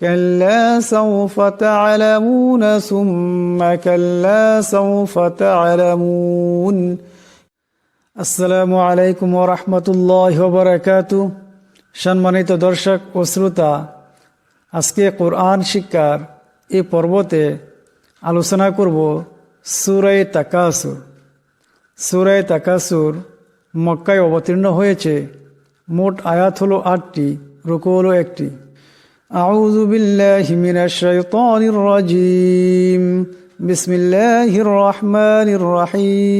كلا سوف تعلمون ثم كلا سوف تعلمون আসসালামু আলাইকুম ওরহমতুল্লাহ বরকাত সম্মানিত দর্শক ও শ্রোতা আজকে কোরআন শিক্ষার এই পর্বতে আলোচনা করব সুরাই তাকাসুর সুরাই তাকাসুর মক্কায় অবতীর্ণ হয়েছে মোট আয়াত হলো আটটি রুকু হলো একটি أعوذ بالله من الشيطان الرجيم بسم الله الرحمن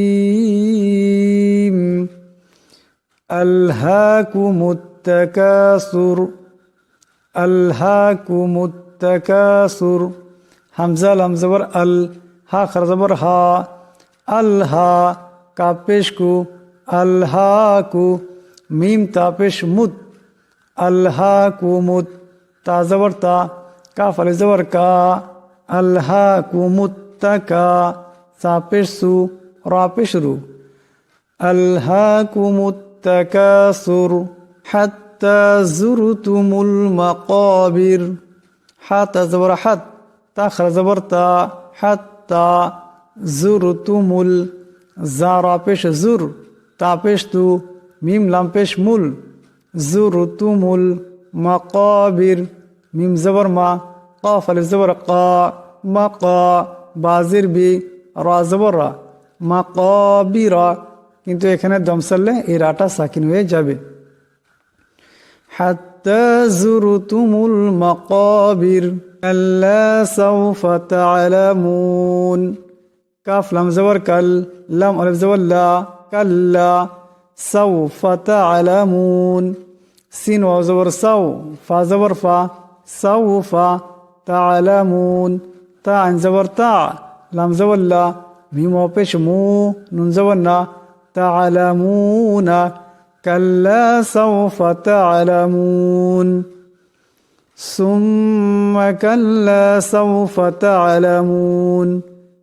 الرحيم ألهاكم التكاثر ألهاكم التكاثر হামজা লাম জবর আল হা খর জবর হা আল হা কাপেশ কু আল হা কু মিম তাপেশ মুত আল হা কু মুত তা জবর তা কাফ আলি জবর কা আল হা কু মুত তা কা সাপেশ সু রাপেশ রু আল হা কু মুত তাকাসুর হাত্তা জুরতুমুল মাকাবির। হাত জবর, হাত তা খর জবর তা হাত্তা জারা পেশ জুর, তা পেশ তু মিম লাম পেশ মুল, জুরতুমুল মাকাবির। মিম জবর মা قاف আলিফ জবর قا মাকা বাজির বি রা জবর রা মাকাবিরা কিন্তু এখানে দম সারলে এই রাটা সাকিন হয়ে যাবে حتى زرتم المقابر كلا سوف تعلمون কাফ লাম জবর কাল লাম আলিফ জবর লা কাল্লা سوف تعلمون সিন ওয়াও জবর সাউ ফা জবর ফা سوف تعلمون তা আইন জবর তা লাম জবর লা মিম ওয়াও পেশ মু নুন জবর না تعلمون كلا سوف تعلمون ثم كلا سوف تعلمون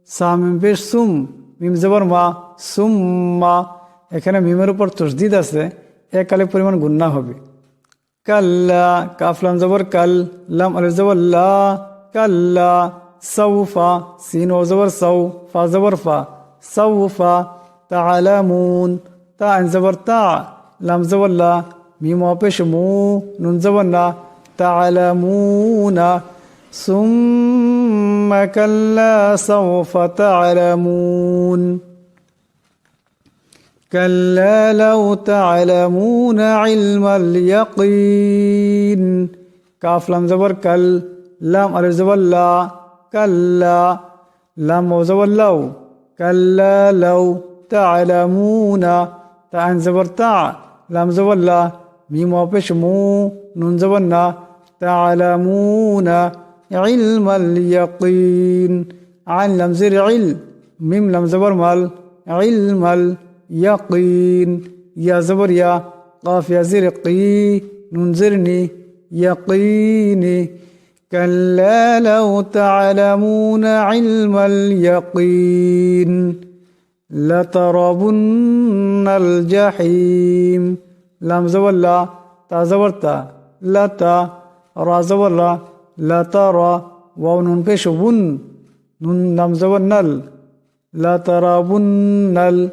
সামিম পেশ সুম মিম জবর মা সুম্মা এখানে মিমের উপর তসদিদ আছে এক কালে পরিমাণ গুন্না হবে كلا كاف لام زبر كل لام ألف زبر لا كلا سوف سين وزبر سو فا زبر فا سوف تعلمون تاء زبر تاء لام زبر لا ميم وابش مو نون زبر لا تعلمون ثم كلا سوف تعلمون. كلا لو تعلمون علم اليقين. كاف لم زبر كل لم ألف زبر لا كلا. لم زبر لو كلا لو تعلمون. تعن زبر تع لم زبر لا. ميم وبش مو نون زبرنا تعلمون علم اليقين. عن لم زر عل ميم لم زبر مال علم اليقين يقين. يا زبر يا قاف يا زرقي قي يقيني. كلا لو تعلمون علم اليقين لتربن الجحيم. لام زبر لا تا زبر تا لا تا را زبر لا لا ترى واو نون بيش نون لام زبر نل لا ترى نل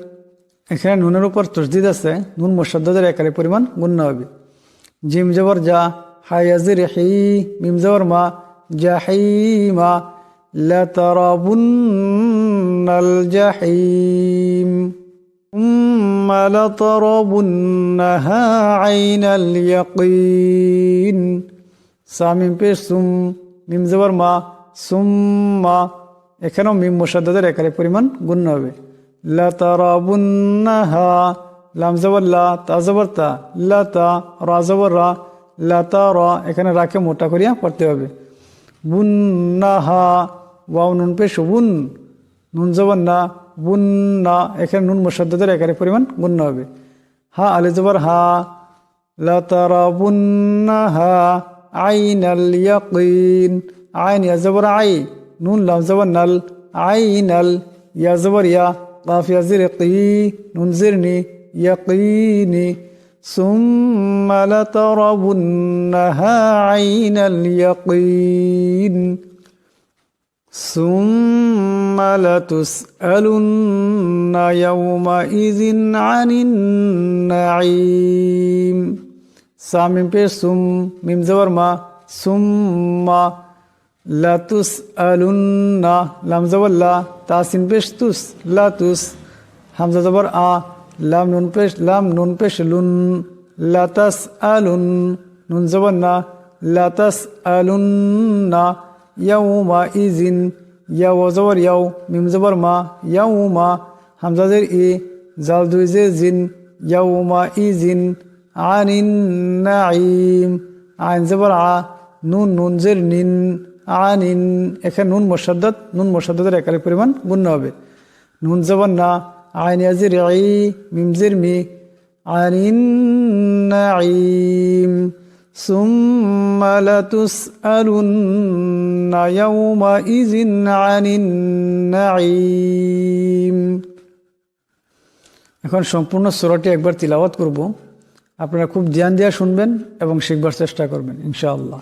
এখানে নুনের উপর তসদিদ আছে নুন মোসাদ্দের একারে পরিমাণ গুণ্য হবে জিম জবর যা হায়াজির হি মিম জবর মা জাহিমা লা তারা বুন্নাল জাহিম ثم لتربنها عين اليقين সামিম পেশ সুম মিম জবর মা সুম্মা এখানেও মিম মুসাদ্দাদের একারে পরিমাণ গুণ হবে লতারাবুন্নাহা লামজাবল্লা তাজাবর্তা লতা রাজাবর্রা লতা এখানে রাখে মোটা করিয়া পড়তে হবে। বুন্নাহা ওয়াও নুন পে বুন নুন জবন্না বুন্না এখানে নুন মোসাদ্দের একারে পরিমাণ গুণ্য হবে। হা আলি জবর হা। লতারাবুন্নাহা আইন আল ইয়াকিন। আইন ইয়াজবর আই, নুন লাম জবর নাল ইয়াজবর ইয়া। قاف يا زرقي نون زرني يقيني ثم لتربنها عين اليقين ثم لتسألن يومئذ عن النعيم সামিম পে সুম মিম জবর মা সুম্মা লাতুস আলুন্না লাম জবর লা তাসিন পেশ তুস লাতুস হামজা জবর আ, লাম নুন পেশ, লাম নুন পেশ লুন লাতাস আলুন নুন জবর না লাতাস আলুন আলুন্না ইয়াউমা ইজিন ইয়াও জবর ইয়াও মিম জবর মা, ইয়াউমা, হামজা জের ই, জাল দুই জে জিন, ইয়াউমা ইজিন আনিন নাঈম, আইন জবর আ, নুন নুন জের নিন। আনিন এখানে নুন মোসাদ্দত নুন মোসাদ্দতের একালি পরিমাণ গুণ্য হবে নুন জবর না আইন ইয়াজির আই মিম জের মি আনিন নাঈম ثم لتسألن يومئذ عن النعيم এখন সম্পূর্ণ সুরাটি একবার তিলাওয়াত করব আপনারা খুব ধ্যান দিয়ে শুনবেন এবং শিখবার চেষ্টা করবেন ইনশাআল্লাহ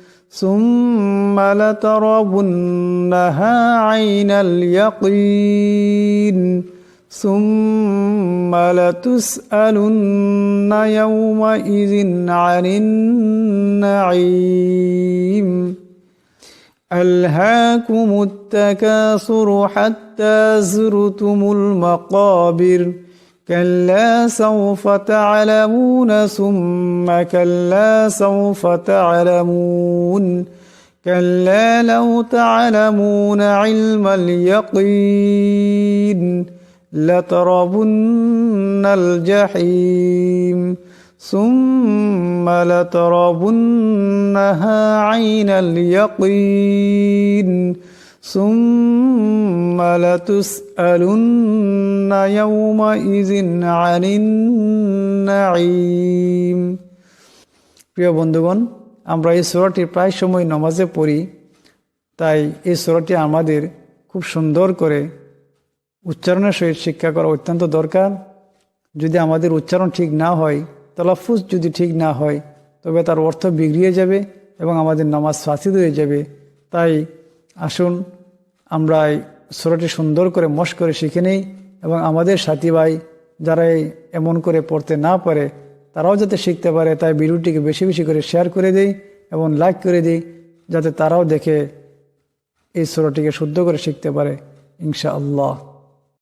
ثم لتربنها عين اليقين. ثم لتسألن يومئذ عن النعيم. ألهاكم التكاثر حتى زرتم المقابر. كلا سوف تعلمون ثم كلا سوف تعلمون كلا لو تعلمون علم اليقين لتربن الجحيم ثم لتربنها عين اليقين ثم لتسألن يومئذ عن النعيم প্রিয় বন্ধুগণ আমরা এই সুরাটি প্রায় সময় নমাজে পড়ি তাই এই সুরাটি আমাদের খুব সুন্দর করে উচ্চারণের সহিত শিক্ষা করা অত্যন্ত দরকার যদি আমাদের উচ্চারণ ঠিক না হয় তলাফুজ যদি ঠিক না হয় তবে তার অর্থ বিগড়িয়ে যাবে এবং আমাদের নামাজ ফাঁসিদ হয়ে যাবে তাই আসুন, আমরা এই সুরাটি সুন্দর করে মশ করে শিখে নিই এবং আমাদের সাথী ভাই যারা এমন করে পড়তে না পারে, তারাও যাতে শিখতে পারে, তাই ভিডিওটিকে বেশি বেশি করে শেয়ার করে দিই এবং লাইক করে দিই, যাতে তারাও দেখে এই সুরাটিকে শুদ্ধ করে শিখতে পারে ইনশা আল্লাহ